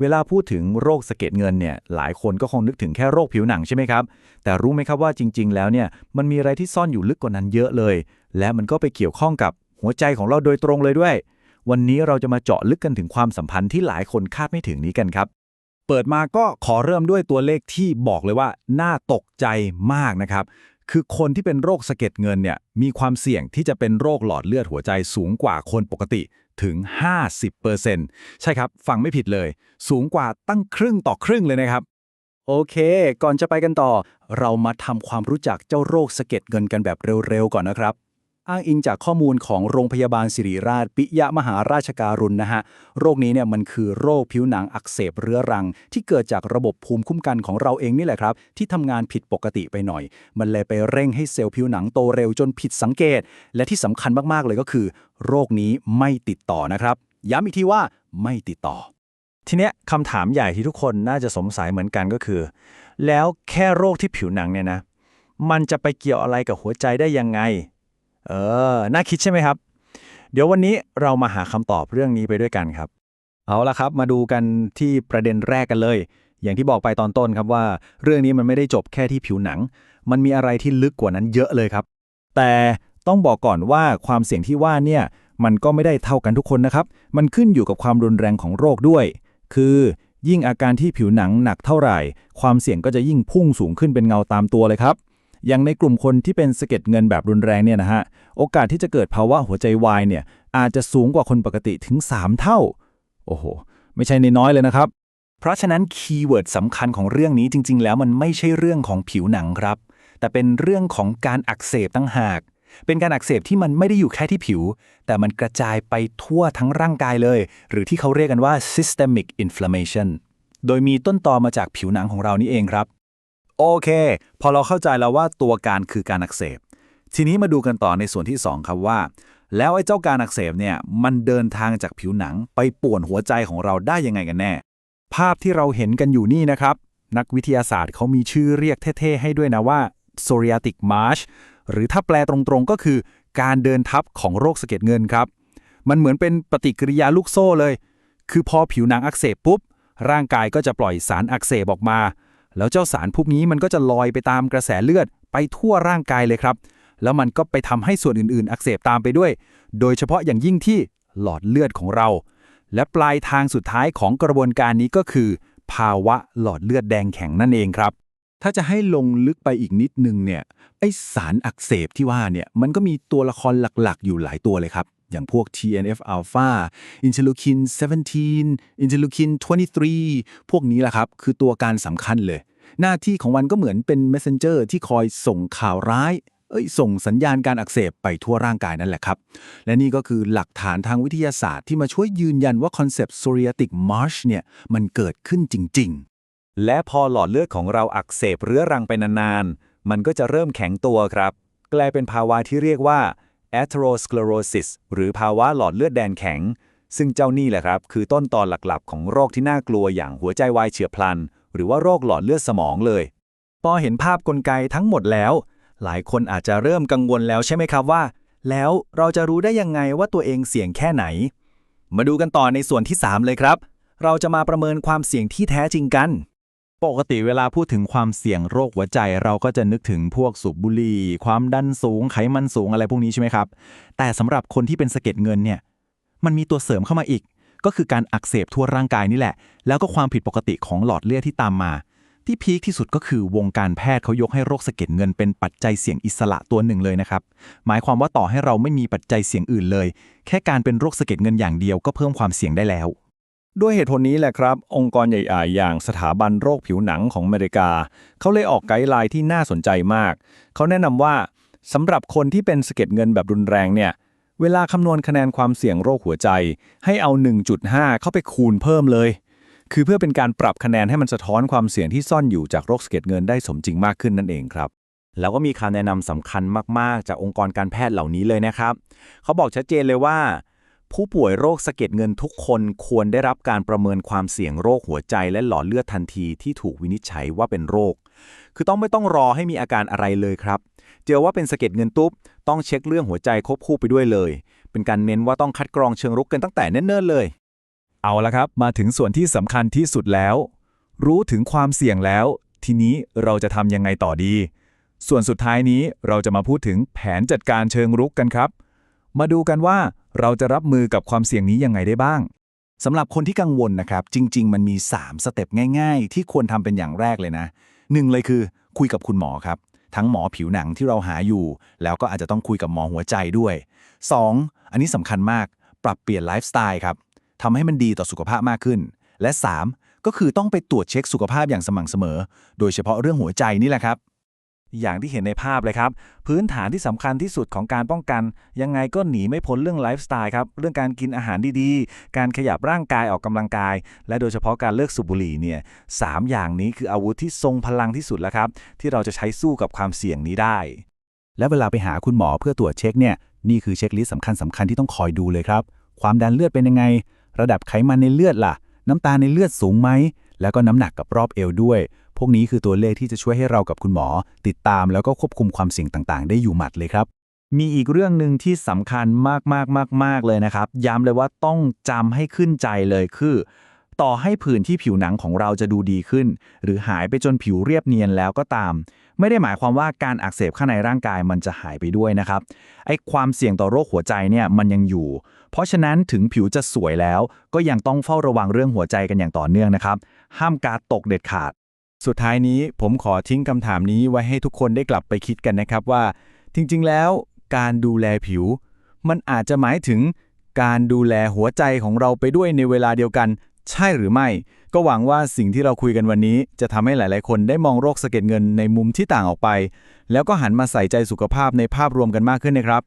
เวลาพูดถึงโรคสะเก็ดเงินเนี่ยหลายคนก็คงนึกถึงแค่โรคผิวหนังใช่ไหมครับ แต่รู้ไหมครับว่าจริง ๆ แล้วเนี่ยมันมีอะไรที่ซ่อนอยู่ลึกกว่านั้นเยอะเลย และมันก็ไปเกี่ยวข้องกับหัวใจของเราโดยตรงเลยด้วย วันนี้เราจะมาเจาะลึกกันถึงความสัมพันธ์ที่หลายคนคาดไม่ถึงนี้กันครับ เปิดมาก็ขอเริ่มด้วยตัวเลขที่บอกเลยว่าน่าตกใจมากนะครับคือคนที่เป็นโรคสะเก็ดเงินเนี่ยมีความเสี่ยงที่จะเป็นโรคหลอดเลือดหัวใจสูงกว่าคนปกติ ถึง 50%ใช่ครับ ฟังไม่ผิดเลย สูงกว่าตั้งครึ่งต่อครึ่งเลยนะครับ โอเค ก่อนจะไปกันต่อ เรามาทำความรู้จักเจ้าโรคสะเก็ดเงินกันแบบเร็วๆก่อนนะครับ อ้างอิงจากข้อมูลของโรงพยาบาลศิริราช ปิยมหาราชการุณนะฮะ โรคนี้เนี่ยมันคือโรคผิวหนังอักเสบเรื้อรัง ที่เกิดจากระบบภูมิคุ้มกันของเราเองนี่แหละครับ ที่ทำงานผิดปกติไปหน่อย มันเลยไปเร่งให้เซลล์ผิวหนังโตเร็วจนผิดสังเกต และที่สำคัญมากๆเลยก็คือ โรคนี้ไม่ติดต่อนะครับ ย้ำอีกทีว่าไม่ติดต่อ ทีเนี้ยคำถามใหญ่ที่ทุกคนน่าจะสงสัยเหมือนกันก็คือ แล้วแค่โรคที่ผิวหนังเนี่ยนะ มันจะไปเกี่ยวอะไรกับหัวใจได้ยังไง เออ น่าคิดใช่ไหมครับ เดี๋ยววันนี้เรามาหาคำตอบเรื่องนี้ไปด้วยกันครับ เอาละครับ มาดูกันที่ประเด็นแรกกันเลย อย่างที่บอกไปตอนต้นครับว่า เรื่องนี้มันไม่ได้จบแค่ที่ผิวหนัง มันมีอะไรที่ลึกกว่านั้นเยอะเลยครับ แต่ต้องบอกก่อนว่าความเสี่ยงที่ว่าเนี่ยมันก็ไม่ได้เท่ากันทุกคนนะครับ มันขึ้นอยู่กับความรุนแรงของโรคด้วย คือยิ่งอาการที่ผิวหนังหนักเท่าไหร่ ความเสี่ยงก็จะยิ่งพุ่งสูงขึ้นเป็นเงาตามตัวเลยครับ อย่างในกลุ่มคนที่เป็นสะเก็ดเงินแบบรุนแรงเนี่ยนะฮะ โอกาสที่จะเกิดภาวะหัวใจวายเนี่ยอาจจะสูงกว่าคนปกติถึง 3 เท่า โอ้โห ไม่ใช่น้อยเลยนะครับ เพราะฉะนั้นคีย์เวิร์ดสำคัญของเรื่องนี้จริง ๆ แล้วมันไม่ใช่เรื่องของผิวหนังครับ แต่เป็นเรื่องของการอักเสบตั้งหาก เป็นการอักเสบที่มันไม่ได้อยู่แค่ที่ผิว แต่มันกระจายไปทั่วทั้งร่างกายเลย หรือที่เขาเรียกกันว่า systemic inflammation โดยมีต้นตอมาจากผิวหนังของเรานี่เองครับ โอเค พอเราเข้าใจแล้วว่าตัวการคือการอักเสบ ทีนี้มาดูกันต่อในส่วนที่ 2 ครับว่า แล้วไอ้เจ้าการอักเสบเนี่ยมันเดินทางจากผิวหนังไปป่วนหัวใจของเราได้ยังไงกันแน่ ภาพที่เราเห็นกันอยู่นี่นะครับ นักวิทยาศาสตร์เขามีชื่อเรียกเท่ๆให้ด้วยนะว่า psoriatic march หรือถ้าแปลตรงๆก็คือ การเดินทับของโรคสะเก็ดเงินครับ มันเหมือนเป็นปฏิกิริยาลูกโซ่เลย คือพอผิวหนังอักเสบปุ๊บร่างกายก็จะปล่อยสารอักเสบออกมา แล้วเจ้าสารพวกนี้มันก็จะลอยไปตามกระแสเลือดไปทั่วร่างกายเลยครับ แล้วมันก็ไปทำให้ส่วนอื่นๆ อักเสบตามไปด้วย โดยเฉพาะอย่างยิ่งที่หลอดเลือดของเรา และปลายทางสุดท้ายของกระบวนการนี้ก็คือ ภาวะหลอดเลือดแดงแข็งนั่นเองครับ ถ้าจะให้ลงลึกไปอีกนิดนึงเนี่ยไอสารอักเสบที่ว่าเนี่ยมันก็มีตัวละครหลักๆ อยู่หลายตัวเลยครับ อย่างพวก TNF alpha interleukin 17 interleukin 23 พวกนี้แหละครับ คือตัวการสำคัญเลย หน้าที่ของมันก็เหมือนเป็น messenger ที่คอยส่งข่าวร้าย เอ้ย ส่งสัญญาณการอักเสบไปทั่วร่างกายนั่นแหละครับ และนี่ก็คือหลักฐานทางวิทยาศาสตร์ที่มาช่วยยืนยันว่าคอนเซปต์ psoriatic march เนี่ย มันเกิดขึ้นจริง ๆ และพอหลอดเลือดของเราอักเสบเรื้อรังไปนานๆ มันก็จะเริ่มแข็งตัวครับ กลายเป็นภาวะที่เรียกว่า atherosclerosis หรือภาวะหลอดเลือดแดนแข็ง ซึ่งเจ้านี่แหละครับ คือต้นตอนหลักๆ ของโรคที่น่ากลัวอย่างหัวใจวายเฉียบพลัน หรือว่าโรคหลอดเลือดสมองเลย พอเห็นภาพกลไกทั้งหมดแล้ว หลายคนอาจจะเริ่มกังวลแล้วใช่ไหมครับว่า แล้วเราจะรู้ได้ยังไงว่าตัวเองเสี่ยงแค่ไหน มาดูกันต่อในส่วนที่ 3 เลยครับ เราจะมาประเมินความเสี่ยงที่แท้จริงกัน ปกติเวลาพูดถึงความเสี่ยงโรคหัวใจเราก็จะนึกถึงพวกสูบบุหรี่ความดันสูงไขมันสูงอะไรพวกนี้ใช่ไหมครับ แต่สำหรับคนที่เป็นสะเก็ดเงินเนี่ยมันมีตัวเสริมเข้ามาอีก ก็คือการอักเสบทั่วร่างกายนี่แหละ แล้วก็ความผิดปกติของหลอดเลือดที่ตามมา ที่พีคที่สุดก็คือวงการแพทย์เขายกให้โรคสะเก็ดเงินเป็นปัจจัยเสี่ยงอิสระตัวหนึ่งเลยนะครับหมายความว่าต่อให้เราไม่มีปัจจัยเสี่ยงอื่นเลย แค่การเป็นโรคสะเก็ดเงินอย่างเดียวก็เพิ่มความเสี่ยงได้แล้ว ด้วยเหตุผลนี้แหละครับ องค์กรใหญ่ๆ อย่างสถาบันโรคผิวหนังของอเมริกา เขาเลยออกไกด์ไลน์ที่น่าสนใจมาก เขาแนะนำว่าสำหรับคนที่เป็นสะเก็ดเงินแบบรุนแรงเนี่ย เวลาคำนวณคะแนนความเสี่ยงโรคหัวใจ ให้เอา 1.5 เข้าไปคูณเพิ่มเลย คือเพื่อเป็นการปรับคะแนนให้มันสะท้อนความเสี่ยงที่ซ่อนอยู่จากโรคสะเก็ดเงินได้สมจริงมากขึ้นนั่นเองครับแล้วก็มีคำแนะนำสำคัญมาก ๆ จากองค์กรการแพทย์เหล่านี้เลยนะครับ เขาบอกชัดเจนเลยว่า ผู้ป่วยโรคสะเก็ดเงินทุกคนควรได้รับการประเมินความเสี่ยงโรคหัวใจและหลอดเลือดทันทีที่ถูกวินิจฉัยว่าเป็นโรค คือต้องไม่ต้องรอให้มีอาการอะไรเลยครับ เจอว่าเป็นสะเก็ดเงินตุ๊บ ต้องเช็คเรื่องหัวใจควบคู่ไปด้วยเลย เป็นการเน้นว่าต้องคัดกรองเชิงรุกกันตั้งแต่เนิ่นๆเลย เอาละครับ มาถึงส่วนที่สำคัญที่สุดแล้ว รู้ถึงความเสี่ยงแล้ว ทีนี้เราจะทำยังไงต่อดี ส่วนสุดท้ายนี้เราจะมาพูดถึงแผนจัดการเชิงรุกกันครับ มาดูกันว่าเราจะรับมือกับความเสี่ยงนี้ยังไงได้บ้างสำหรับคนที่กังวลนะครับ จริง ๆ มันมี 3 สเต็ปง่าย ๆ ที่ควรทำเป็นอย่างแรกเลยนะหนึ่งเลยคือ คุยกับคุณหมอครับ ทั้งหมอผิวหนังที่เราหาอยู่ แล้วก็อาจจะต้องคุยกับหมอหัวใจด้วย 2. อันนี้สำคัญมาก ปรับเปลี่ยนไลฟ์สไตล์ครับทำให้มันดีต่อสุขภาพมากขึ้น และ 3. ก็คือต้องไปตรวจเช็คสุขภาพอย่างสม่ำเสมอ โดยเฉพาะเรื่องหัวใจนี่แหละครับ อย่างที่เห็นในภาพเลยครับ พื้นฐานที่สำคัญที่สุดของการป้องกัน ยังไงก็หนีไม่พ้นเรื่องไลฟ์สไตล์ครับ เรื่องการกินอาหารดีๆ การขยับร่างกายออกกำลังกาย และโดยเฉพาะการเลิกสูบบุหรี่เนี่ยสามอย่างนี้คืออาวุธที่ทรงพลังที่สุดแล้วครับ ที่เราจะใช้สู้กับความเสี่ยงนี้ได้ และเวลาไปหาคุณหมอเพื่อตรวจเช็คเนี่ยนี่คือเช็คลิสต์สำคัญสำคัญที่ต้องคอยดูเลยครับ ความดันเลือดเป็นยังไง ระดับไขมันในเลือดล่ะ น้ำตาในเลือดสูงไหม แล้วก็น้ำหนักกับรอบเอวด้วย พวกนี้คือตัวเลขที่จะช่วยให้เรากับคุณหมอ ติดตามแล้วก็ควบคุมความเสี่ยงต่างๆ ได้อยู่หมัดเลยครับมีอีกเรื่องหนึ่งที่สำคัญมากๆๆๆเลยนะครับ ย้ำเลยว่าต้องจำให้ขึ้นใจเลยคือ ต่อให้ผื่นที่ผิวหนังของเราจะดูดีขึ้น หรือหายไปจนผิวเรียบเนียนแล้วก็ตาม ไม่ได้หมายความว่าการอักเสบข้างในร่างกายมันจะหายไปด้วยนะครับไอ้ความเสี่ยงต่อโรคหัวใจเนี่ยมันยังอยู่ เพราะฉะนั้นถึงผิวจะสวยแล้ว ก็ยังต้องเฝ้าระวังเรื่องหัวใจกันอย่างต่อเนื่องนะครับ ห้ามการตกเด็ดขาด สุดท้ายนี้ผมขอทิ้งคำถามนี้ไว้ให้ทุกคนได้กลับไปคิดกันนะครับว่า จริงๆ แล้วการดูแลผิว มันอาจจะหมายถึงการดูแลหัวใจของเราไปด้วยในเวลาเดียวกัน ใช่หรือไม่ ก็หวังว่าสิ่งที่เราคุยกันวันนี้ จะทำให้หลาย ๆ คนได้มองโรคสะเก็ดเงินในมุมที่ต่างออกไป แล้วก็หันมาใส่ใจสุขภาพในภาพรวมกันมากขึ้นนะครับ